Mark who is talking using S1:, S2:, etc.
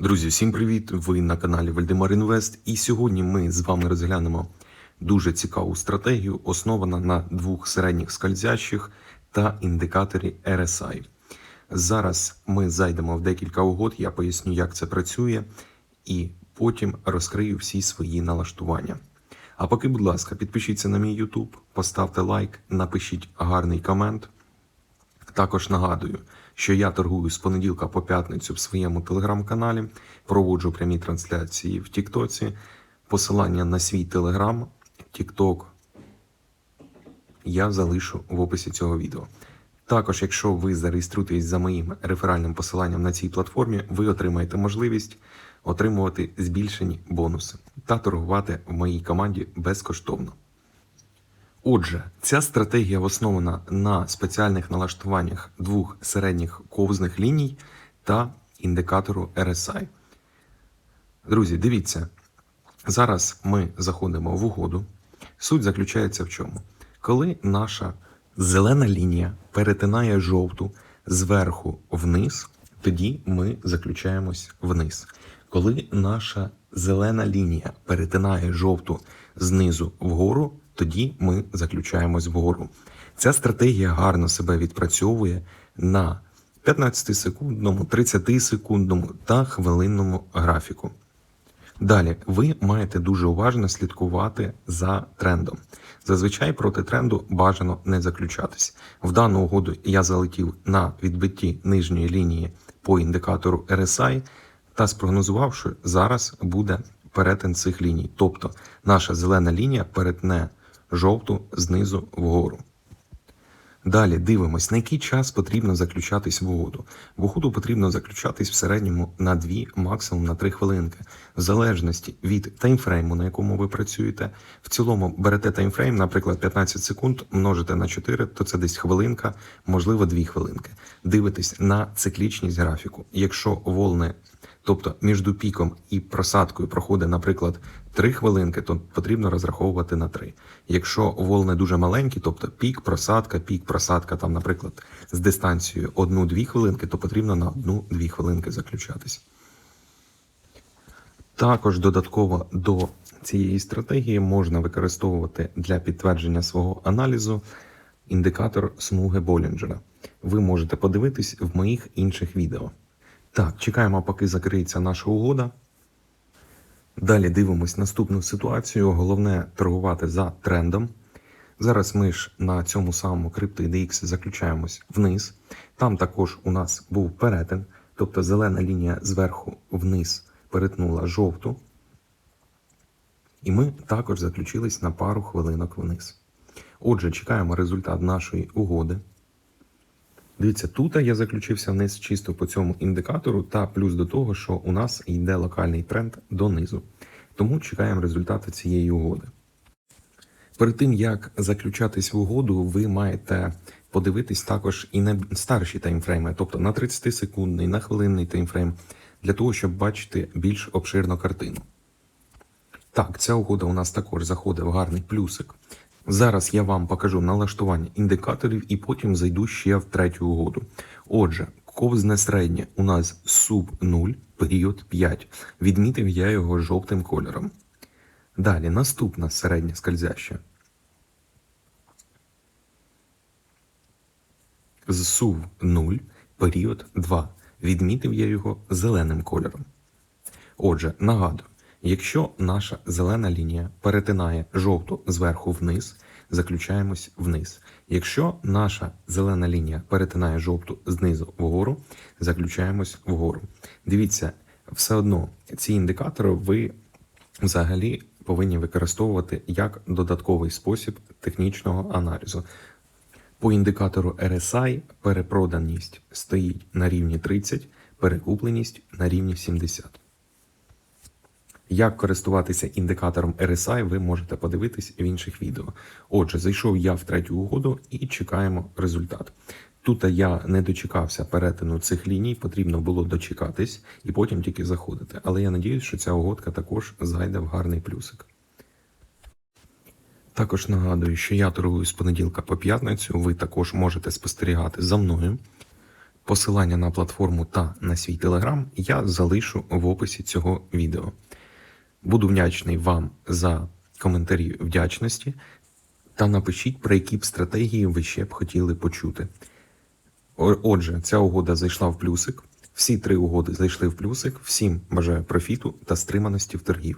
S1: Друзі, всім привіт! Ви на каналі Вальдемар Інвест. І сьогодні ми з вами розглянемо дуже цікаву стратегію, основана на двох середніх скользящих та індикаторі RSI. Зараз ми зайдемо в декілька угод, я поясню, як це працює, і потім розкрию всі свої налаштування. А поки, будь ласка, підпишіться на мій YouTube, поставте лайк, напишіть гарний комент. Також нагадую, що я торгую з понеділка по п'ятницю в своєму телеграм-каналі, проводжу прямі трансляції в Тіктоці. Посилання на свій телеграм, Тікток я залишу в описі цього відео. Також, якщо ви зареєструєтесь за моїм реферальним посиланням на цій платформі, ви отримаєте можливість отримувати збільшені бонуси та торгувати в моїй команді безкоштовно. Отже, ця стратегія основана на спеціальних налаштуваннях двох середніх ковзних ліній та індикатору RSI. Друзі, дивіться, зараз ми заходимо в угоду. Суть заключається в чому? Коли наша зелена лінія перетинає жовту зверху вниз, тоді ми заключаємось вниз. Коли наша зелена лінія перетинає жовту знизу вгору, тоді ми заключаємось вгору. Ця стратегія гарно себе відпрацьовує на 15-секундному, 30-секундному та хвилинному графіку. Далі ви маєте дуже уважно слідкувати за трендом. Зазвичай проти тренду бажано не заключатись. В дану угоду я залетів на відбитті нижньої лінії по індикатору RSI та спрогнозував, що зараз буде перетин цих ліній. Тобто наша зелена лінія перетне жовту знизу вгору. Далі дивимось, на який час потрібно заключатись в угоду. В угоду потрібно заключатись в середньому на 2, максимум на 3 хвилинки, в залежності від таймфрейму, на якому ви працюєте. В цілому берете таймфрейм, наприклад, 15 секунд, множите на 4, то це десь хвилинка, можливо, 2 хвилинки. Дивитесь на циклічність графіку. Якщо волни Тобто між піком і просадкою проходить, наприклад, 3 хвилинки, то потрібно розраховувати на 3. Якщо волни дуже маленькі, тобто пік, просадка, пік, просадка, там, наприклад, з дистанцією 1-2 хвилинки, то потрібно на 1-2 хвилинки заключатись. Також додатково до цієї стратегії можна використовувати для підтвердження свого аналізу індикатор смуги Болінджера. Ви можете подивитись в моїх інших відео. Так, чекаємо, поки закриється наша угода. Далі дивимось наступну ситуацію. Головне торгувати за трендом. Зараз ми ж на цьому самому CryptoIDX заключаємось вниз. Там також у нас був перетин, тобто зелена лінія зверху вниз перетнула жовту. І ми також заключились на пару хвилинок вниз. Отже, чекаємо результат нашої угоди. Дивіться, тут я заключився вниз чисто по цьому індикатору, та плюс до того, що у нас йде локальний тренд донизу. Тому чекаємо результати цієї угоди. Перед тим, як заключатись в угоду, ви маєте подивитись також і на старші таймфрейми, тобто на 30-секундний, на хвилинний таймфрейм, для того, щоб бачити більш обширну картину. Так, ця угода у нас також заходить в гарний плюсик. Зараз я вам покажу налаштування індикаторів і потім зайду ще в третю угоду. Отже, ковзне середнє у нас суб 0, період 5. Відмітив я його жовтим кольором. Далі наступна середня скользяща. З сув 0, період 2. Відмітив я його зеленим кольором. Отже, нагадую, якщо наша зелена лінія перетинає жовту зверху вниз, заключаємось вниз. Якщо наша зелена лінія перетинає жовту знизу вгору, заключаємось вгору. Дивіться, все одно ці індикатори ви взагалі повинні використовувати як додатковий спосіб технічного аналізу. По індикатору RSI перепроданість стоїть на рівні 30, перекупленість на рівні 70. Як користуватися індикатором RSI, ви можете подивитись в інших відео. Отже, зайшов я в третю угоду і чекаємо результат. Тут я не дочекався перетину цих ліній, потрібно було дочекатись і потім тільки заходити. Але я надіюсь, що ця угодка також зайде в гарний плюсик. Також нагадую, що я торгую з понеділка по п'ятницю. Ви також можете спостерігати за мною. Посилання на платформу та на свій телеграм я залишу в описі цього відео. Буду вдячний вам за коментарі вдячності та напишіть, про які б стратегії ви ще б хотіли почути. Отже, ця угода зайшла в плюсик. Всі три угоди зайшли в плюсик. Всім бажаю профіту та стриманості в торгів.